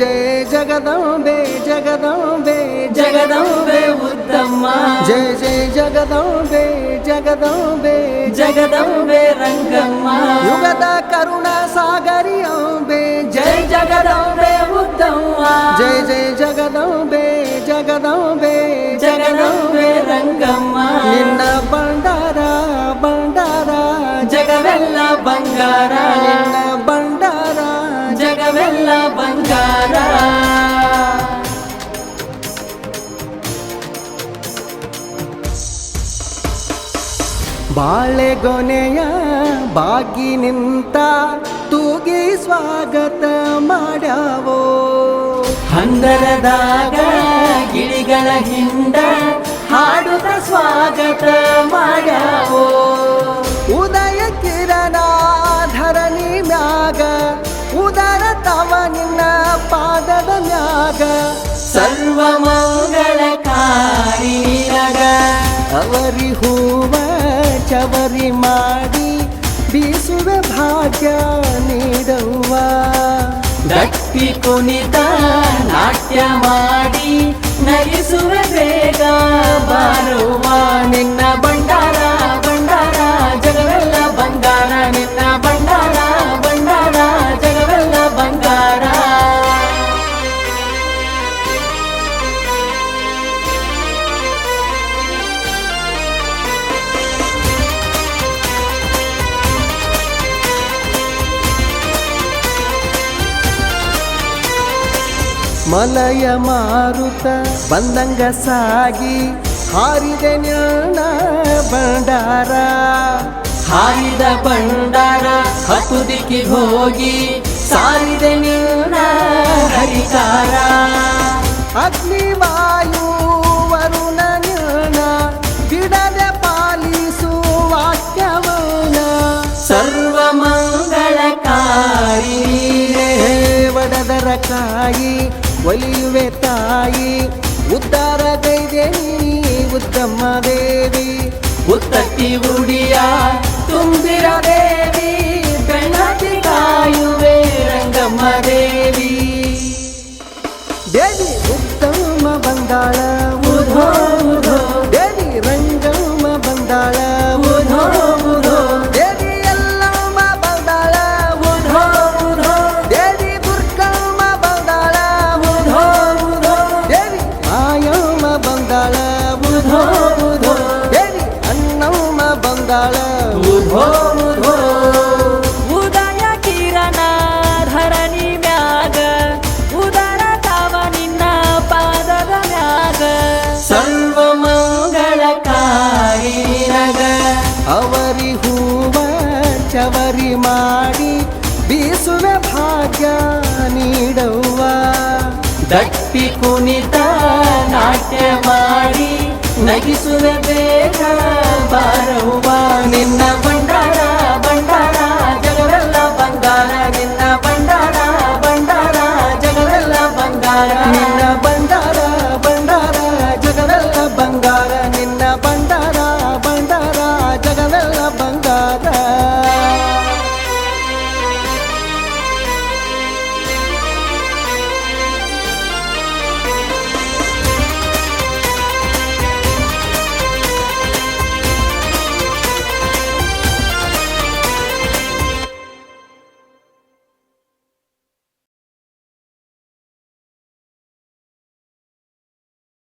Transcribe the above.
జయ జగదంబే జగదంబే జగదంబే ఉత్తమ్మ. జయ జయ జగదంబే జగదంబే జగదంబే రంగమ్మ. యుగద కరుణ సాగరి అంబే జయ జగదంబే ఉత్తమ్మ. జయ జయ జగదంబే జగదంబే జగదంబే రంగమ్మ. నిన్న ಬಂಗಾರ. ಬಾಳೆಗೊನೆಯ ಬಾಗಿ ನಿಂತ ತೂಗಿ ಸ್ವಾಗತ ಮಾಡ್ಯಾವೋ. ಹಂದರದಾಗ ಗಿಳಿಗಳ ಹಿಂಡ ಹಾಡುತ್ತ ಸ್ವಾಗತ ಮಾಡ್ಯಾವೋ. ಪಾದದ ಮ್ಯಾಗ ಸರ್ವ ಮಂಗಳಕಾರಿ ನಗ ಅವರಿ ಹೂವ ಚವರಿ ಮಾಡಿ ಬೀಸುವ ಭಾಗ್ಯ ನೀಡುವ. ಗಟ್ಟಿ ಕುಣಿತ ನಾಟ್ಯ ಮಾಡಿ ನಗಿಸುವ ಬೇಗ ಮಲಯ ಮಾರುತ ಬಂದಂಗ ಸಾಗಿ ಹಾರಿದ ನಿನ್ನ ಬಂಡಾರ ಹಾರಿದ ಬಂಡಾರ ಹತ್ತು ದಿಕ್ಕಿ ಹೋಗಿ ಸಾರಿದ ನಿನ್ನ ಹರಿಕಾರ. ಅಗ್ನಿ ವಾಯು ವರುಣ ನಿನ್ನ ಗಿಡದ ಪಾಲಿಸು ವಾಕ್ಯವನ ಸರ್ವ ಮಂಗಳಕಾರಿ ವಡದರ ಕಾಯಿ ಒಲಿಯುವೆ ತಾಯಿ ಉದ್ಧಾರ ಗೈದೆ ನೀ ಉತ್ತಮ ದೇವಿ ಉತ್ತತ್ತಿ ಉಡಿಯ ತುಂಬಿರ ದೇವಿ ಬೆಳತಿ ಕಾಯುವೆ ರಂಗಮ್ಮ ದೇವಿ ದೇವಿ ಉತ್ತಮ ಬಂದಾಳ ಬಂದಾಳ ಬುಧೋ ಬುಧೋ. ದೇವಿ ಅಣ್ಣಮ್ಮ ಬಂದಾಳ. ಬುಧೋ ಬುಧೋ. ಉದಯ ಕಿರಣ ಧರಣಿ ಮ್ಯಾಗ ಉದರ ತವ ನಿನ್ನ ಪಾದದ ಮ್ಯಾಗ. ಸರ್ವ ಮಂಗಳ ನಗ ಅವರಿ ಹೂವ ಚವರಿ ಮಾಡಿ ಬೀಸುವೆ ಭಾಗ್ಯ ನೀಡುವ ದಟ್ಟಿ ಕುಣಿತ ನಾಟ್ಯ ಮಾಡಿ ನಗಿಸುವೆ ಬೇಗ ಬಾರವ್ವ ನಿನ್ನ ಬಂಡಾರ ಬಂಡಾರ ಜಗವೆಲ್ಲ ಬಂಗಾರ. ನಿನ್ನ ಬಂಡಾರ ಬಂಡಾರ ಜಗವೆಲ್ಲ ಬಂಗಾರ.